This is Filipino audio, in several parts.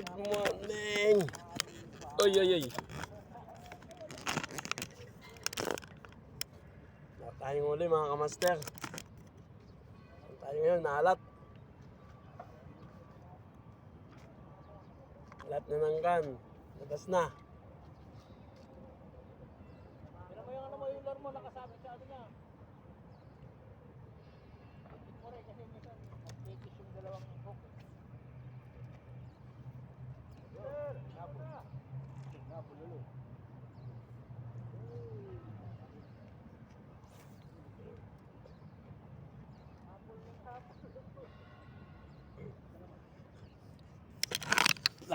Good morning. Oy, oy, oy. Wala tayong uli mga kamaster. Saan tayo ngayon? Naalat. Alat na ng kan. Labas na.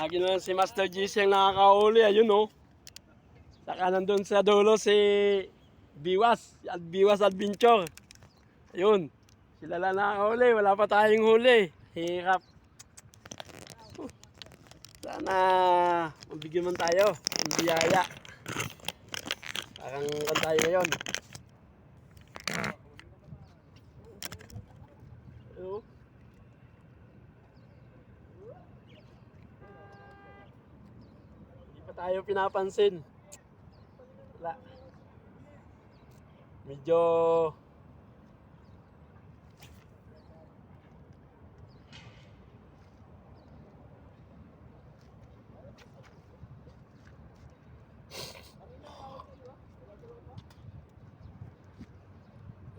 Lagi na si Master GC ang nakakahuli. Ayun oh. Saka nandun sa dulo si Biwas. At Biwas Adventure. Ayun. Sila lang nakakahuli. Wala pa tayong huli. Hirap. Sana mabigyan man tayo. Ang biyaya. Parang kan tayo ngayon. Tayo pinapansin. Wala. Medyo...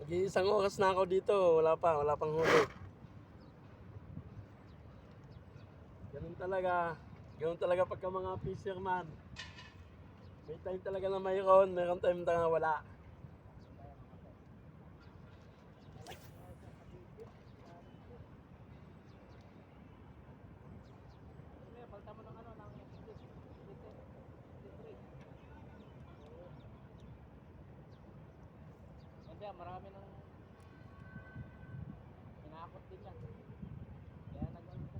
Nag-iisang oras na ako dito. Wala pa, wala pang huli. Ganun talaga. Ganun talaga pagka mga fisherman. May time talaga na mayroon, mayroon time na wala. Kaya palta mo ng ano, ng split. Split eh. Split rig. Hindi, ah, marami nang inakot din yan. Kaya nag-ano ko.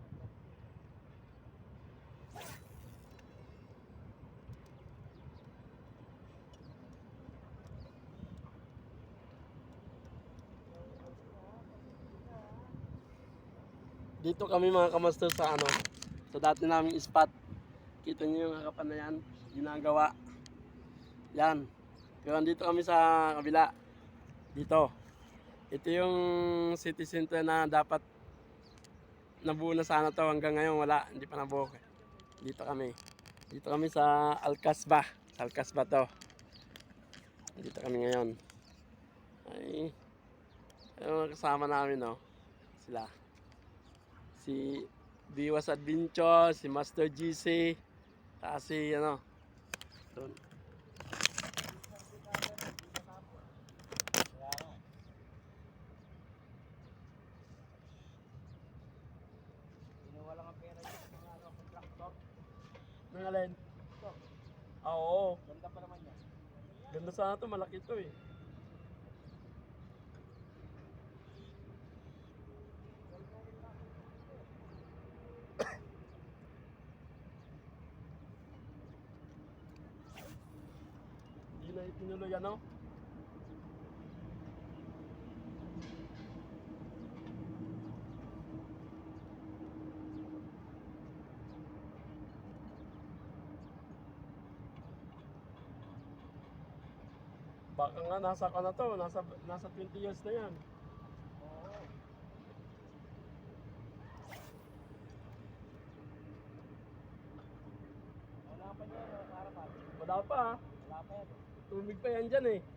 Dito kami mga kamaster sa ano, sa dati naming spot. Kita niyo yung harapan na yan, ginagawa. Yan. Pero andito kami sa kabila. Dito. Ito yung city center na dapat nabuo na sana to hanggang ngayon wala, hindi pa nabuo. Dito kami. Dito kami sa Alcasba. Sa Alcasba to. Dito kami ngayon. Ay, yung kasama namin, no? Sila si Biwas Adventure, si Master GC, saka si ano, doon. Nang alin? Oo. ganda pa naman yan. Ganda sana to, malaki to eh. Itinuloy ano? Baka nga nasa ka na to, nasa, nasa 20 years na yan. Wala pa niya, no, harapan. Wala pa ah. Wala pa yan. Tumig pa yan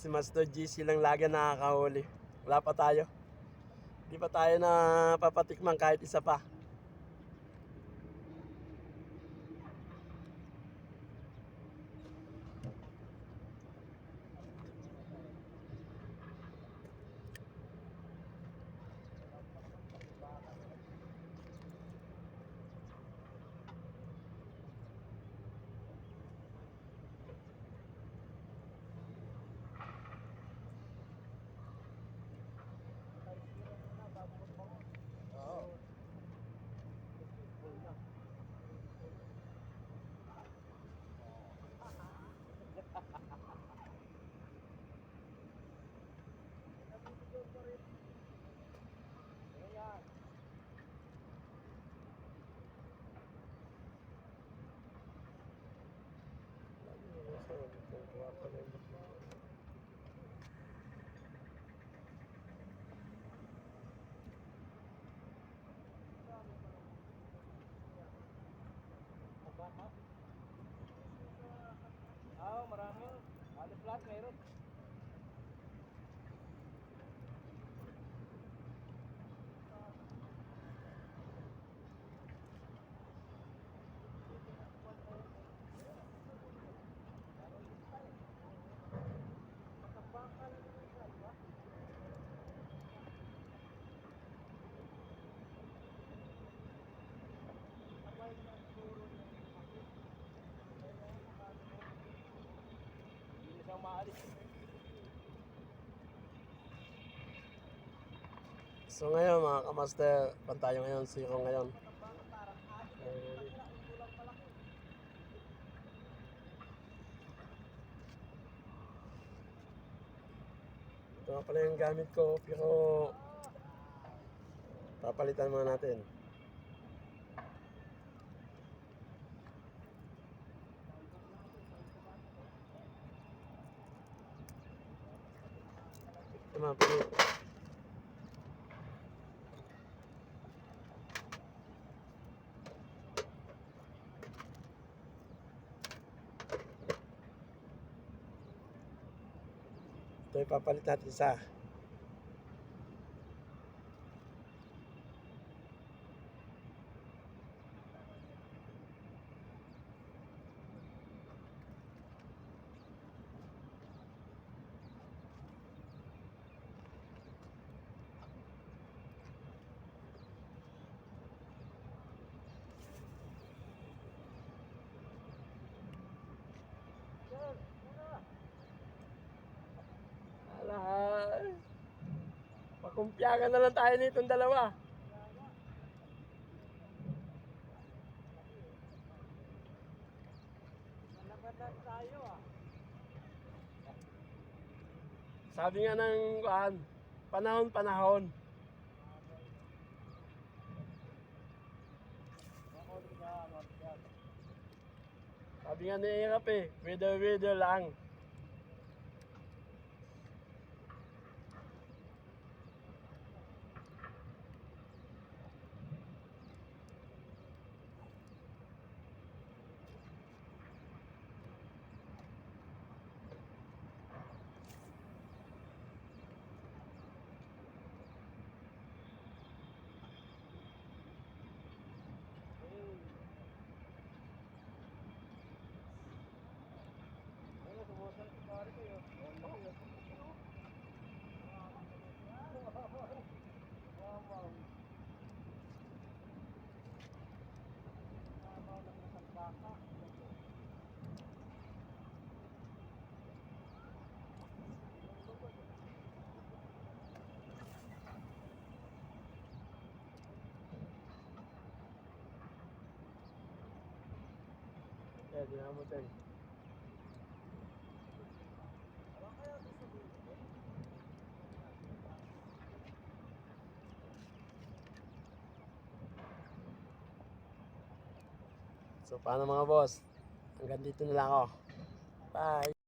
Si Master GC lang lagi nakakahuli. Wala pa tayo. Hindi pa tayo na papatikman kahit isa pa. kairot. So ngayon mga kamaster, pantayo ngayon, zero ngayon. Ito nga pala yung gamit ko, pero papalitan muna natin. Pili. Ito ipapalit natin isa. Pakumpyagan na lang tayo nitong dalawa. Nalabanan tayo ah. Sabi nga ng panahon-panahon. Na, North yan. Sabi nga ni Irap eh, weather-weather lang. Kaya dinamutin. So paano mga boss? Hanggang dito na lang ako. Bye!